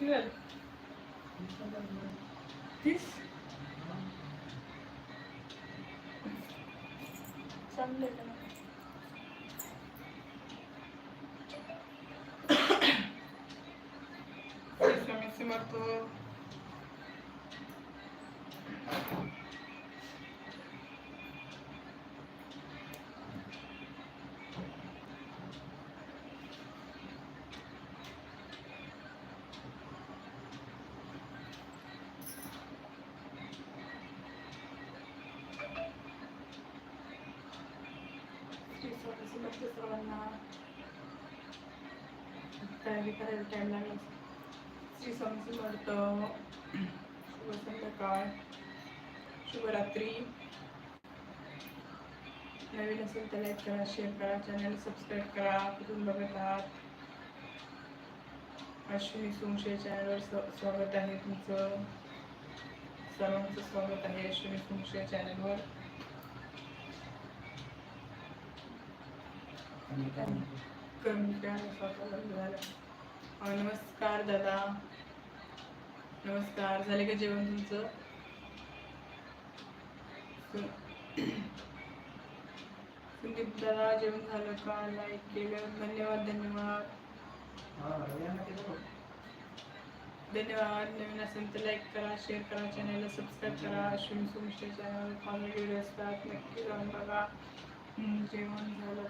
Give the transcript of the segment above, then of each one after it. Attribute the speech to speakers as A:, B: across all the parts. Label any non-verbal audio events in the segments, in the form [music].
A: किती झाले तीस चांगले आहे का नाही? स्वामी समर्थ श्री स्वामी सर्वांना तयारी करायला टाईम लागला श्री स्वामी समर्थ शुभ संध्याकाळ शुभरात्री नवीन असेल तर लाईक करा शेअर करा चॅनल सबस्क्राईब करा कुठून बघत आहात अश्विनी सोमशे चॅनलवर स्वागत आहे तुमचं सर्वांचं स्वागत आहे अश्विनी सोमशे चॅनलवर नमस्कार दादा. नमस्कार. झाले का जेवण तुमचं? संदीप दादा जेवण झालं का? लाईक केलं. धन्यवाद धन्यवाद. धन्यवाद. नवीन असेल तर लाईक करा शेअर करा चॅनलला सबस्क्राईब करा. Ashwini Somshe channel comedy video असतात. नक्की जाऊन बघा. जेवण झालं.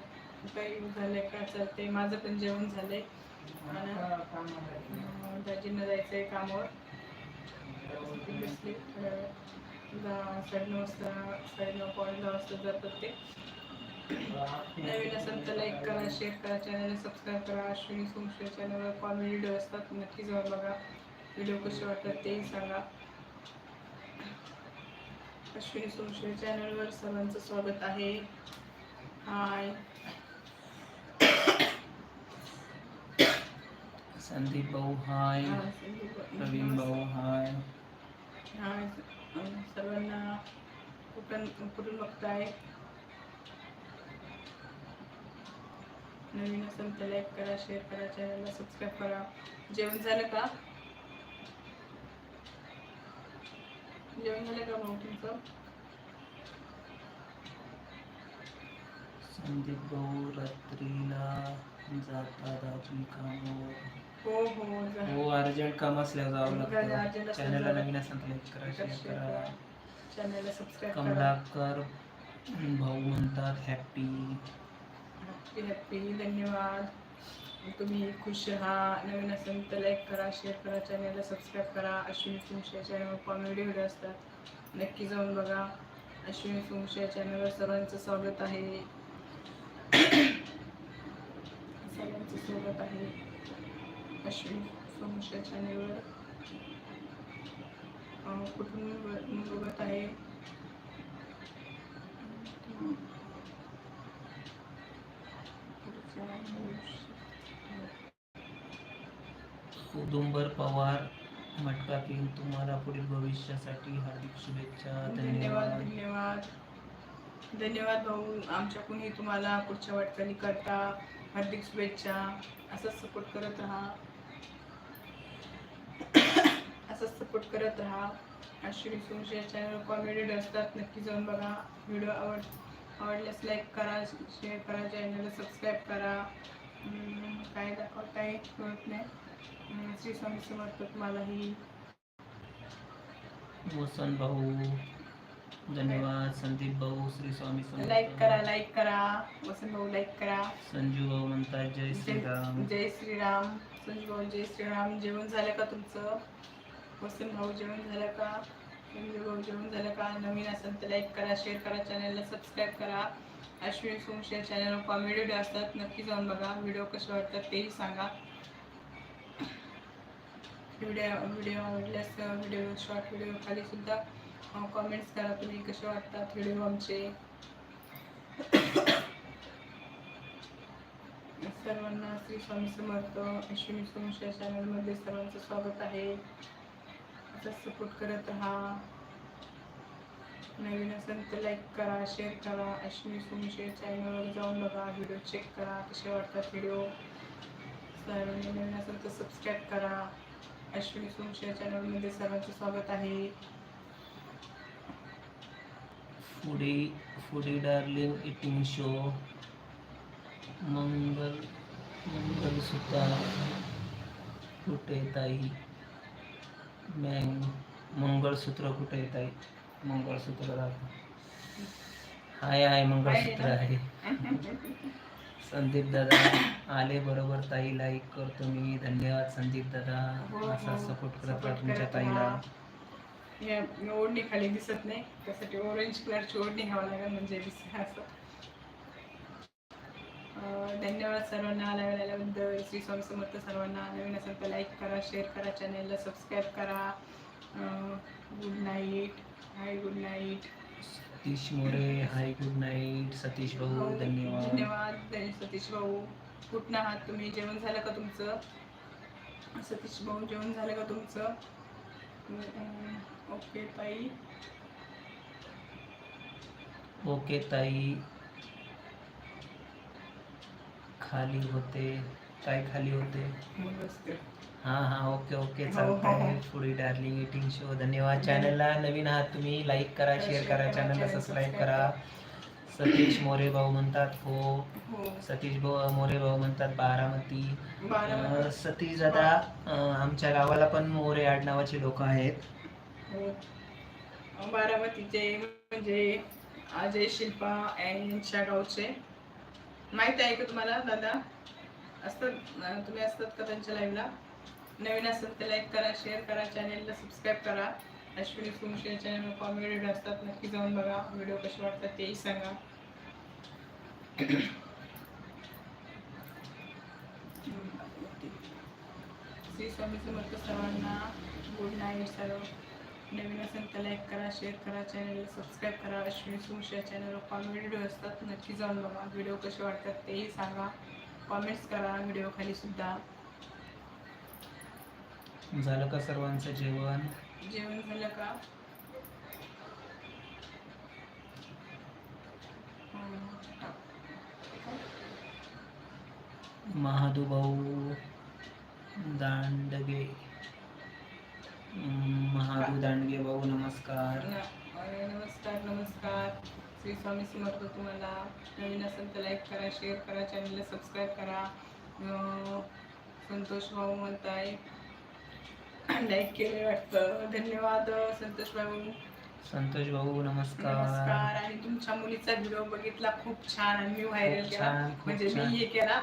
A: काही झालंय का चालते माझं पण जेवण झालंय. आणि अं, दाजींना जायचंय कामावर. ते बसले थोड्या वेळ. दहा साडेनऊ वाजता साडेनऊ पावणे दहा वाजता जातात ते. नवीन असेल तर लाईक करा शेअर करा चॅनल सबस्क्राईब करा. अश्विनी सोमशे चॅनलवर कॉमेडी व्हिडिओ असतात नक्की जाऊन बघा. व्हिडिओ कसे वाटतात तेही सांगा. अश्विनी सोमशे चॅनलवर सर्वांचं स्वागत आहे. हाय
B: संदीप भाऊ हाय. प्रवीण भाऊ हाय.
A: सर्वांना कुठून कुठून बघताय? नवीन असेल तर लाईक करा शेअर करा चॅनलला सबस्क्राईब करा. जेवण झालं का? जेवण झालं का भाऊ तुमचं?
B: संदीप भाऊ रात्रीला जातात आपली कामावर
A: हो हो.
B: हो अर्जंट काम असल्यावर जावं लागतं. चॅनलला. नवीन असेल तर लाईक करा शेअर करा.
A: चॅनलला सबस्क्राईब करा.
B: कमलाकर भाऊ म्हणतात हॅपी
A: हॅपी हॅपी धन्यवाद. तुम्ही खुश राहा. नवीन असेल तर लाईक करा शेअर करा. चॅनलला सबस्क्राईब करा. अश्विनी तुमच्या चॅनलवर कॉमेडी व्हिडिओ असतात. नक्की जाऊन बघा. अश्विनी तुमच्या चॅनलवर सर्वांचं स्वागत आहे. [coughs] सर्वांचं स्वागत आहे. अश्विनी चॅनलवर कुठून बघत आहे?
B: उदुंबर पवार मटका किंग तुम्हाला पुढील भविष्यासाठी हार्दिक शुभेच्छा
A: धन्यवाद.
B: धन्यवाद
A: धन्यवाद. धन्यवाद भाऊ आमच्याकडूनही तुम्हाला पुढच्या वाटचाली करता. हार्दिक शुभेच्छा. असंच सपोर्ट करत राहा असंच सपोर्ट करत राहा. अश्विनी सोमशे चॅनल कॉमेडी असतात. नक्की जाऊन बघा. व्हिडिओ आवड आवडल्यास लाईक करा शेअर करा चॅनलला सबस्क्राईब करा. काय दाखवताय? कळत नाही. श्री स्वामी समर्थ तुम्हालाही.
B: वसंत भाऊ धन्यवाद. संदीप भाऊ श्री स्वामी
A: लाईक करा
B: समर्थ
A: लाईक करा. वसंत भाऊ लाईक करा.
B: संजू भाऊ म्हणतात जय श्रीराम.
A: जय श्रीराम. संजू भाऊ जय श्रीराम. जेवण झालं का तुमचं? वसंत भाऊ जेवण झालं का? विविध भाऊ जेवण झालं का? नवीन असेल तर लाईक करा शेअर करा चॅनलला सबस्क्राईब करा. अश्विन सोमशेर चॅनलवर कॉमेडी व्हिडिओ असतात नक्की जाऊन बघा. व्हिडिओ कसे वाटतात तेही सांगा. व्हिडिओ व्हिडिओ आवडल्यास व्हिडिओ शॉर्ट व्हिडिओ खाली सुद्धा कॉमेंट्स करा तुम्ही कसे वाटतात व्हिडिओ आमचे. सर्वांना श्री स्वामी समर्थ अश्विनी सोमशा चॅनलमध्ये सर्वांचं स्वागत आहे. असंच सपोर्ट करत राहा. नवीन असेल तर लाईक करा शेअर करा. अश्विनी सोमशे चॅनलवर जाऊन बघा. व्हिडिओ चेक करा. कसे वाटतात व्हिडिओ सर्वांनी नवीन असेल तर सबस्क्राईब करा. अश्विनी सोमशेर चॅनलमध्ये सर्वांचं स्वागत आहे.
B: Foodie foodie darling eating show मंगल मंगलसूत्र. कुठे मंगळसूत्र कुठे ताई? मंगळसूत्र दाखव. हाय हाय मंगळसूत्र आहे. [laughs] संदीप दादा आले बरोबर ताई लाईक करतो मी. धन्यवाद संदीप दादा.
A: हो,
B: असा
A: हो.
B: सपोर्ट करत राहा तुमच्या ताईला.
A: ओढणी खाली दिसत नाही. त्यासाठी ऑरेंज कलरची ओढणी घ्यावं लागेल म्हणजे दिसत असं. धन्यवाद सर्वांना. आल्याबद्दल श्री स्वामी समर्थ सर्वांना नवीन असेल तर लाईक करा शेअर करा चॅनेलला सबस्क्राईब करा. Good night hi good night
B: Satish More hi good night Satish भाऊ धन्यवाद.
A: धन्यवाद. धन्य- सतीश भाऊ. कुठनं आहात तुम्ही? जेवण झालं का तुमचं? सतीश भाऊ जेवण झालं का तुमचं? ओके ताई.
B: ओके ताई. खाली होते काय खाली होते. हा हा ओके ओके
A: हो,
B: चालतंय.
A: हो.
B: पुढे डार्लिंग इटिंग शो. धन्यवाद. चॅनलला नवीन आहात तुम्ही लाईक करा शेअर करा. चॅनलला सबस्क्राईब करा. सतीश मोरे भाऊ म्हणतात हो.
A: हो.
B: सतीश भाऊ मोरे भाऊ म्हणतात बारामती. सतीश दादा आमच्या गावाला पण मोरे आडनावाचे लोक आहेत.
A: हो. बारामतीचे म्हणजे अजय शिल्पा यांच्या गावचे. माहीत आहे का तुम्हाला दादा? असतात तुम्ही असतात का त्यांच्या लाईव्हला नवीन असेल तर लाईक करा शेअर करा चॅनेलला सबस्क्राईब करा. Ashwini Somsher channel comedy video असतात नक्की जाऊन बघा. व्हिडिओ कसे वाटतात तेही सांगा. श्री स्वामी समर्थ सर्वांना गुड नाईट सर्व. नवीन असेल तर लाईक करा शेअर करा चॅनलला सबस्क्राईब करा. अश्विनी सुमशा चॅनलवर कॉमेडी व्हिडिओ असतात नक्की जाऊन बघा. व्हिडिओ कसे वाटतात तेही सांगा. कॉमेंट्स करा व्हिडिओ खाली सुद्धा.
B: झालं का सर्वांचं जेवण?
A: जेवण झालं का?
B: महादू भाऊ दांडगे. अं, महादू दांडगे भाऊ नमस्कार.
A: नमस्कार नमस्कार. श्री स्वामी समर्थ तुम्हाला. नवीन असेल तर लाईक करा शेअर करा चॅनलला सबस्क्राईब करा. संतोष भाऊ म्हणताय. लाईक केले वाटतं. धन्यवाद संतोष भाऊ.
B: संतोष भाऊ नमस्कार.
A: नमस्कार. आणि तुमच्या मुलीचा व्हिडिओ बघितला. खूप छान. आणि मी व्हायरल केला. म्हणजे. मी हे केला.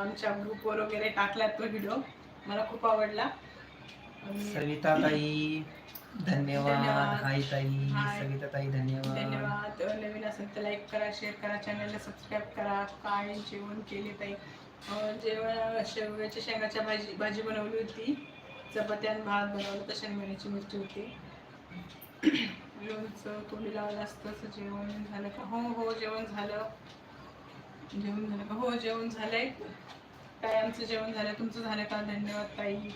A: आमच्या ग्रुपवर वगैरे टाकला तो व्हिडिओ मला खूप आवडला. आणि
B: सविता ताई धन्यवाद.
A: धन्यवाद.
B: हाय ताई
A: हाय.
B: सविता ताई धन्यवाद.
A: धन्यवाद. नवीन असेल तर लाईक करा शेअर करा चॅनलला सबस्क्राईब करा. काय जेवण केले ताई? अं, जेवण शेवग्याच्या शेंगाच्या भाजी भाजी बनवली होती. चपाती आणि भात बनवला होता शेंगदाण्याची मिरची होती. लोणचं तोंडी लावलं असतं असं जेवण झालं का? हो हो जेवण झालं. जेवण झालं का? हो जेवण झालंय. काय आमचं जेवण झालं? तुमचं झालं का? धन्यवाद ताई.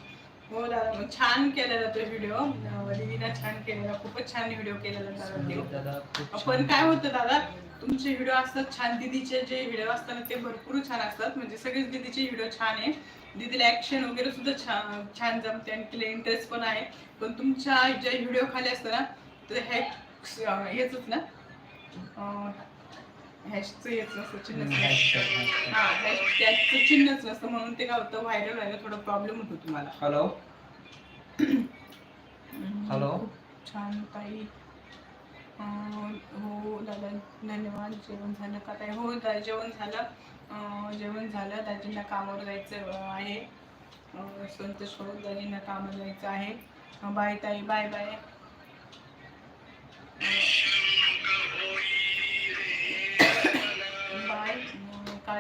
A: हो दादा मग छान केलेला तो व्हिडिओ दिदीना छान केलेला खूपच छान व्हिडिओ केलेला दादा पण. काय होतं दादा तुमचे व्हिडिओ असतात छान दीदीचे जे व्हिडिओ असतात ना, ते भरपूर छान असतात. म्हणजे सगळेच दीदीचे व्हिडिओ छान आहे. दीदीला ऍक्शन वगैरे सुद्धा छान छान जमते आणि तिला इंटरेस्ट पण आहे. पण तुमच्या जे व्हिडिओ खाली असतं ना तर हे हेच ना? हॅशचं हेच नसतं चिन्ह. हा हॅश त्याचं चिन्हच नसतं म्हणून ते काय होतं व्हायरल व्हायला थोडा प्रॉब्लेम होतो तुम्हाला.
B: Hello hello.
A: छान ताई. अं, हो दादा धन्यवाद. जेवण झालं का ताई? हो दा जेवण झालं. अं, जेवण झालं. दाजींना कामावर जायचं अं, आहे. अं, संतोष भाऊ दाजींना कामावर जायचं आहे. अं, बाय ताई बाय बाय.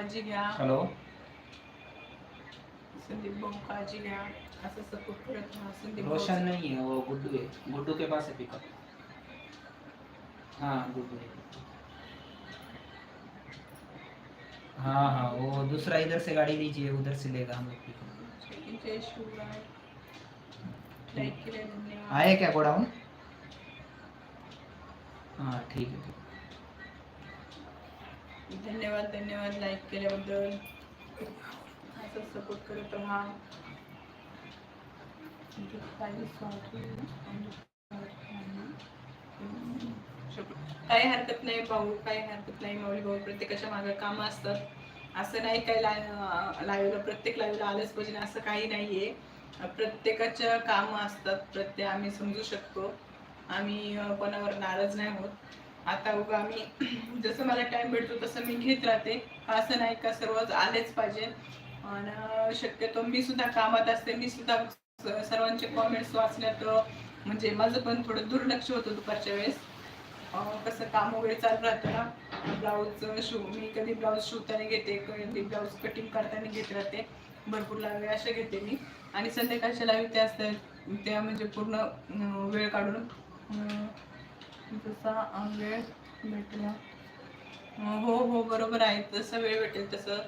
A: काळजी घ्या
B: हॅलो
A: संदीप भाऊ काळजी घ्या असं सपोर्ट करत राहा संदीप भाऊ
B: रोशन नहीं है वो गुड्डू है। गुड्डू के पास है पिकअप हाँ गुड्डू है। हाँ हाँ वो दूसरा इधर से गाड़ी लीजिए उधर से लेगा हम लोग पिकअप
A: जय शिवराय लाईक केले धन्यवाद।
B: आए क्या गोडाउन? हाँ ठीक है।
A: धन्यवाद धन्यवाद लाईक केल्याबद्दल. असं सपोर्ट करत राहा. काही हरकत नाही भाऊ काही हरकत नाही माऊली भाऊ. प्रत्येकाच्या मागे कामं असतात. असं नाही काय लाईव्हला प्रत्येक लाईव्हला आलंच पाहिजे असं काही नाहीये. प्रत्येकाच्या कामं असतात प्रत्येक आम्ही समजू शकतो. आम्ही कोणावर नाराज नाही होत. आता उगा आम्ही जसं मला टाइम भेटतो तसं मी घेत राहते. असं नाही का सर्वच आलेच पाहिजे. आणि शक्यतो मी सुद्धा कामात असते मी सुद्धा सर्वांचे कॉमेंट्स वाचण्यात म्हणजे माझं पण थोडं दुर्लक्ष होतं दुपारच्या वेळेस. कसं काम वगैरे चालू राहतं ना ब्लाऊज शिव मी कधी ब्लाऊज शिवताना घेते कधी ब्लाऊज कटिंग करताना घेत राहते. भरपूर लावे अशा घेते मी. आणि संध्याकाळच्या लावी त्या असतात त्या म्हणजे पूर्ण वेळ काढून जसा वेळ भेटला. हो हो बरोबर आहे. जसं वेळ भेटेल तसं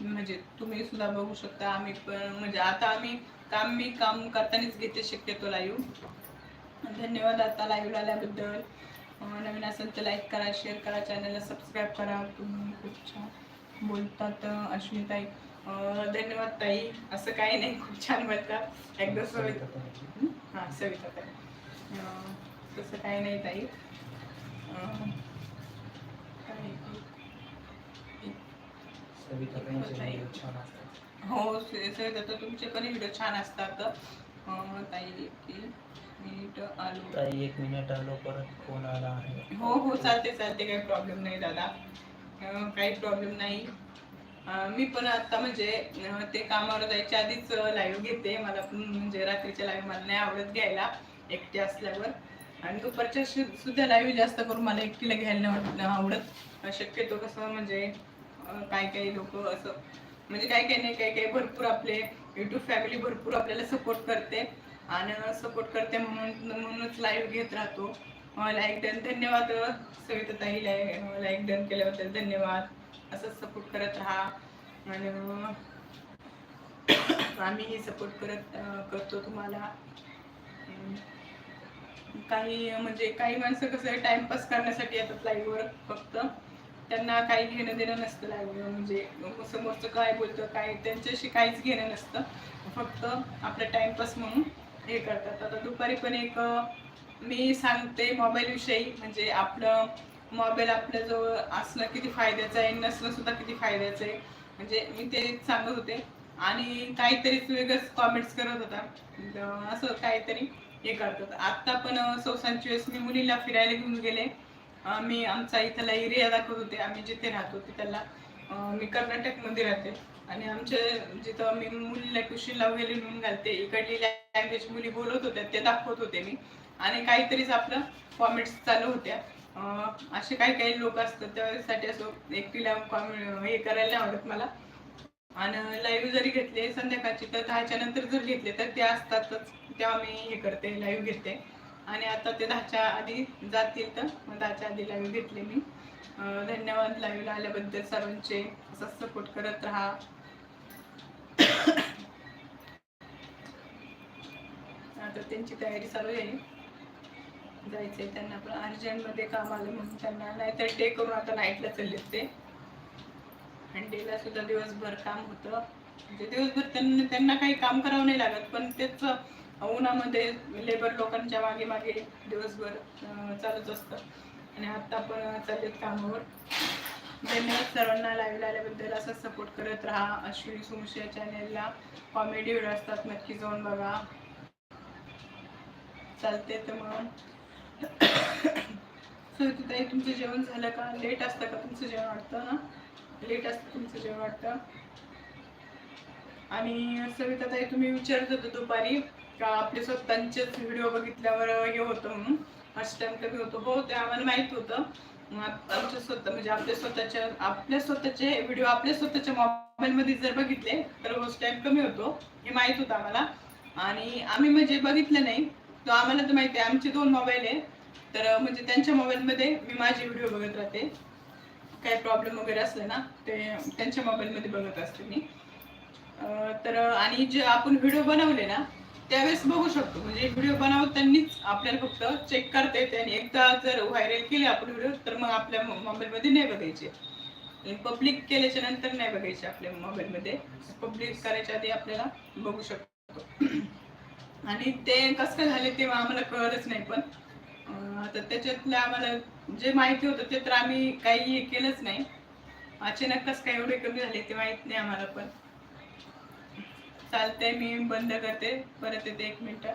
A: म्हणजे तुम्ही सुद्धा बघू शकता. आम्ही पण म्हणजे आता आम्ही काम मी काम करतानाच घेते शक्यतो लाईव्ह धन्यवाद आता लाईव्ह आल्याबद्दल. नवीन असेल तर लाईक करा शेअर करा चॅनलला सबस्क्राईब करा. तुम्ही खूप छान बोलतात अं, अश्विनीताई. अं, धन्यवाद ताई. असं काही नाही. खूप छान बोलतात. एकदा सविता हां सविता ताई. अं, तसं काही नाही ताई. हो सविता तर तुमचे पण व्हिडिओ छान असतात. ताई की मिनिट आलो.
B: ताई एक मिनिट आलो परत फोन आला आहे.
A: हो हो चालते चालते काही प्रॉब्लेम नाही दादा. काही प्रॉब्लेम नाही. मी पण आता म्हणजे ते कामावर जायच्या आधीच लाईव्ह घेते. मला पण म्हणजे रात्रीच्या लाईव्ह मला नाही आवडत घ्यायला एकटे असल्यावर. आणि दुपारच्या शु- सुद्धा लाईव्ह जास्त करून मला एकटीला घ्यायला नाही आवडत- शक्यतो कसं म्हणजे काय काही काही लोक असं म्हणजे काय काही नाही काही काही भरपूर आपले युट्यूब फॅमिली भरपूर आपल्याला सपोर्ट करते. आणि सपोर्ट करते म्हणून म्हणूनच लाईव्ह घेत राहतो. लाईक डन धन्यवाद सविता ताई लाईक डन केल्याबद्दल धन्यवाद. असंच सपोर्ट करत राहा. आणि [coughs] आम्हीही सपोर्ट करत करतो तुम्हाला. काही म्हणजे काही माणसं कसं आहे टाइमपास करण्यासाठी येतात लाईव्हवर फक्त. त्यांना काही घेणं देणं नसतं लाईव्हवर म्हणजे समोरचं काय बोलतं काय त्यांच्याशी काहीच घेणं नसतं. फक्त आपला टाइमपास म्हणून हे करतात. आता दुपारी पण एक मी सांगते मोबाईलविषयी म्हणजे आपलं मोबाईल आपल्याजवळ असणं किती फायद्याचं आहे नसणं सुद्धा किती फायद्याचं आहे. म्हणजे मी ते सांगत होते. आणि काहीतरीच वेगळंच कॉमेंट्स करत होता. असं काहीतरी. हे करतात. आत्ता पण सौसांची वेळेस मी मुलीला फिरायला घेऊन गेले. मी आमचा इथला एरिया दाखवत होते. आम्ही जिथे राहतो तिथला मी कर्नाटकमध्ये राहते. आणि आमच्या जिथं मी मुलीला ट्युशनला वगैरे नेऊन घालते इकडली लँग्वेज मुली बोलत होत्या ते दाखवत होते मी. आणि काहीतरीच आपलं कॉमेंट्स चालू होत्या. असे काही काही लोक असतात त्यासाठी असं एकटीला कॉमेंट हे करायला आवडत मला. आणि लाईव्ह जरी घेतले संध्याकाळची तर दहाच्या नंतर जर घेतले तर ते असतातच. तेव्हा मी हे करते लाईव्ह घेते. आणि आता ते दहाच्या आधी जातील तर मग दहाच्या आधी लाईव्ह घेतले मी. धन्यवाद लाईव्हला आल्याबद्दल सर्वांचे. असं सपोर्ट करत राहा. आता त्यांची तयारी चालू आहे. जायचंय त्यांना पण. अर्जंटमध्ये काम आलं म्हणून त्यांना नाहीतर डे करून आता नाईटला चालले ते. आणि डेला सुद्धा दिवसभर काम होतं. म्हणजे दिवसभर त्यांना त्यांना काही काम करावं नाही लागत पण तेच उन्हामध्ये लेबर लोकांच्या मागे मागे दिवसभर चालूच असतं. आणि आता पण चाललेत कामावर. धन्यवाद सर्वांना लाईव्ह आल्याबद्दल असं सपोर्ट करत राहा. अश्विनी सुमुश या चॅनेलला कॉमेडी व्हिडिओ असतात नक्की जाऊन बघा. चालते तर मग. [coughs] ताई तुमचं जेवण झालं का? लेट असतं का तुमचं जेवण वाटतं ना लेट असतं तुमचं जेवण वाटतं. आणि सविता ताई तुम्ही विचारत होते दुपारी का आपले स्वतःचेच व्हिडिओ बघितल्यावर हे होतं म्हणून. फर्स्ट टाइम कमी होतो? हो ते आम्हाला माहीत होतं. आमच्या स्वतः म्हणजे आपल्या स्वतःच्या आपल्या स्वतःचे व्हिडिओ आपल्या स्वतःच्या मोबाईल मध्ये जर बघितले तर होस्ट टाइम कमी होतो. हे माहीत होतं आम्हाला. आणि आम्ही म्हणजे बघितलं नाही. तो आम्हाला तर माहिती आहे आमचे दोन मोबाईल आहे. तर म्हणजे त्यांच्या मोबाईलमध्ये मी माझे व्हिडिओ बघत राहते. काही प्रॉब्लेम वगैरे असले ना ते त्यांच्या मोबाईलमध्ये बघत असते मी. तर आणि जे आपण व्हिडिओ बनवले ना त्यावेळेस बघू शकतो. म्हणजे व्हिडिओ बनवतानीच आपल्याला फक्त चेक करता येते आणि एकदा जर व्हायरल केले आपण व्हिडिओ तर मग आपल्या मोबाईलमध्ये नाही बघायचे. पब्लिक केल्याच्यानंतर नाही बघायचे आपल्या मोबाईलमध्ये पब्लिक करायच्या आधी आपल्याला बघू शकतो. आणि ते कसं झाले ते आम्हाला कळलंच नाही पण आता त्याच्यातलं आम्हाला जे माहिती होतं ते तर आम्ही काही केलंच नाही. अचानक कसं काय एवढे कमी झाले ते माहीत नाही आम्हाला पण. चालतंय मी बंद करते. परत येते एक मिनिट.